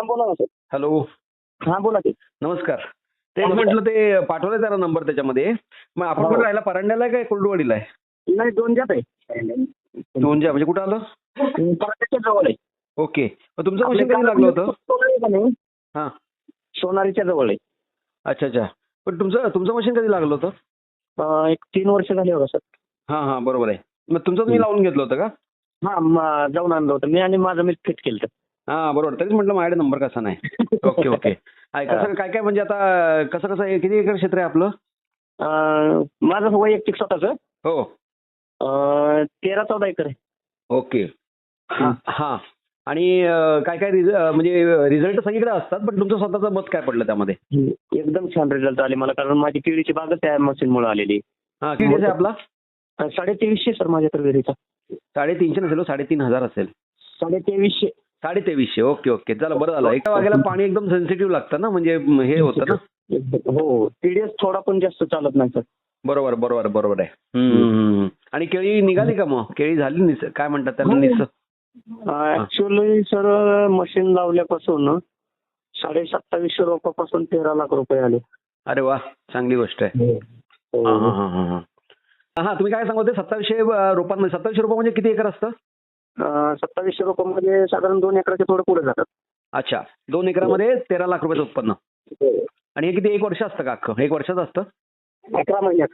हा बोला ना सर हॅलो. हा बोला की. नमस्कार. तेच म्हटलं ते पाठवलंय जरा नंबर त्याच्यामध्ये. मग आपण हो. पण राहायला परांड्याला आहे काय? कोल्डवाडीला आहे? नाही दोन जात आहे. दोनच्या म्हणजे कुठं आलं? पराठ्याच्या जवळ आहे. ओके. मग तुमचं मशीन कधी लागलं होतं? हां. सोनारीच्या जवळ आहे. अच्छा अच्छा. पण तुमचं तुमचं मशीन कधी लागलं होतं? एक तीन वर्ष झाली बघा सर हां हां बरोबर आहे. मग तुमचं तुम्ही लावून घेतलं होतं का? हा जाऊन आणलं होतं. मी आणि माझं मी फिट केलं हां बरोबर. तरीच म्हटलं माझ्याकडे नंबर कसा नाही. Okay okay. आहे कसं काय काय म्हणजे आता कसं कसं आहे किती एकर क्षेत्र आहे आपलं? अं, माझं वैयक्तिक स्वतःच. हो. तेरा चौदा एकर आहे. ओके. हां. हां. आणि अं, काय काय रिझ अं, म्हणजे रिझल्ट सगळीकडे असतात पण तुमचं स्वतःचं मत काय पडलं त्यामध्ये? एकदम छान रिझल्ट आले मला कारण माझी केळीची बागच त्या मशीनमुळे आलेली. हां किती आहे आपला? अं, साडेतेवीसशे सर माझ्या तर विहिरीचा साडेतीनशे नसेल हो, साडेतीन हजार असेल. साडेतेवीसशे साडे तेवीसशे ओके ओके. चला बरं झालं. एका वाघाला पाणी एकदम सेन्सिटिव्ह लागतं ना? म्हणजे हे होतं ना? हो टीडीएस थोडा पण जास्त चालत नाही सर बरोबर बरोबर बरोबर आहे. आणि केळी निघाली का मग? केळी झाली निस काय म्हणतात त्याला. निस ऍक्च्युअली सर मशीन लावल्यापासून साडे सत्तावीसशे रुपयापासून तेरा लाख रुपये आले. अरे वा चांगली गोष्ट आहे. हो. हा. हा हा हा हा. तुम्ही काय सांगत होते? सत्तावीसशे रोपांमध्ये सत्तावीसशे रुपये म्हणजे किती एकर असतं? सत्तावीसशे रुपयामध्ये साधारण दोन एकराचे थोडे पुढे जातात. अच्छा. दोन एकरामध्ये तेरा लाख रुपयाचं उत्पन्न. आणि हे किती एक वर्ष असतं का अख्खं? एक वर्षाचं असतं? अकरा महिन्यात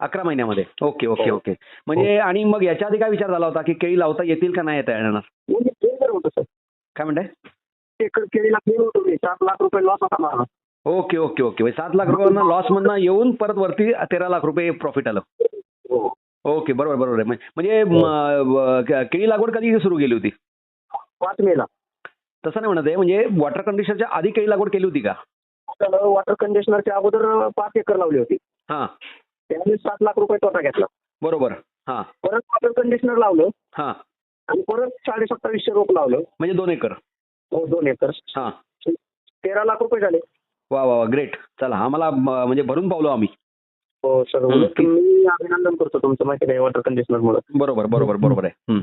अकरा महिन्यामध्ये. ओके ओके हो. ओके. म्हणजे आणि मग याच्या आधी काय विचार झाला होता की केळी लावता येतील का नाही येता येणार? म्हणजे काय म्हणताय? केळीला सात लाख रुपये लॉस होता मला. Okay okay okay. म्हणजे सात लाख रुपयांना लॉस मधनं येऊन परत वरती तेरा लाख रुपये प्रॉफिट आलं. हो. ओके बरोबर बरोबर आहे. म्हणजे- म, के- केळी लागवड कधी सुरू केली होती? पाच मेला. तसं नाही म्हणत आहे म्हणजे वॉटर कंडिशनच्या आधी केळी लागवड केली होती का? तर वॉटर कंडिशनरच्या अगोदर पाच एकर लावली होती. हां. त्यावेळेस सात लाख रुपये तोटा घेतला. बरोबर हां. परत वॉटर कंडिशनर लावलं. हां. आणि परत साडे सत्तावीसशे रोप लावलं. म्हणजे दोन एकर. हो, दोन एकर. हां. तेरा लाख रुपये झाले. वा वा वा ग्रेट चला आम्हाला म, म्हणजे भरून पावलो आम्ही. हो सर हम्म. मी अभिनंदन करतो तुमचं माहिती आहे वॉटर कंडिशनर मुळे बरोबर बरोबर बरोबर आहे.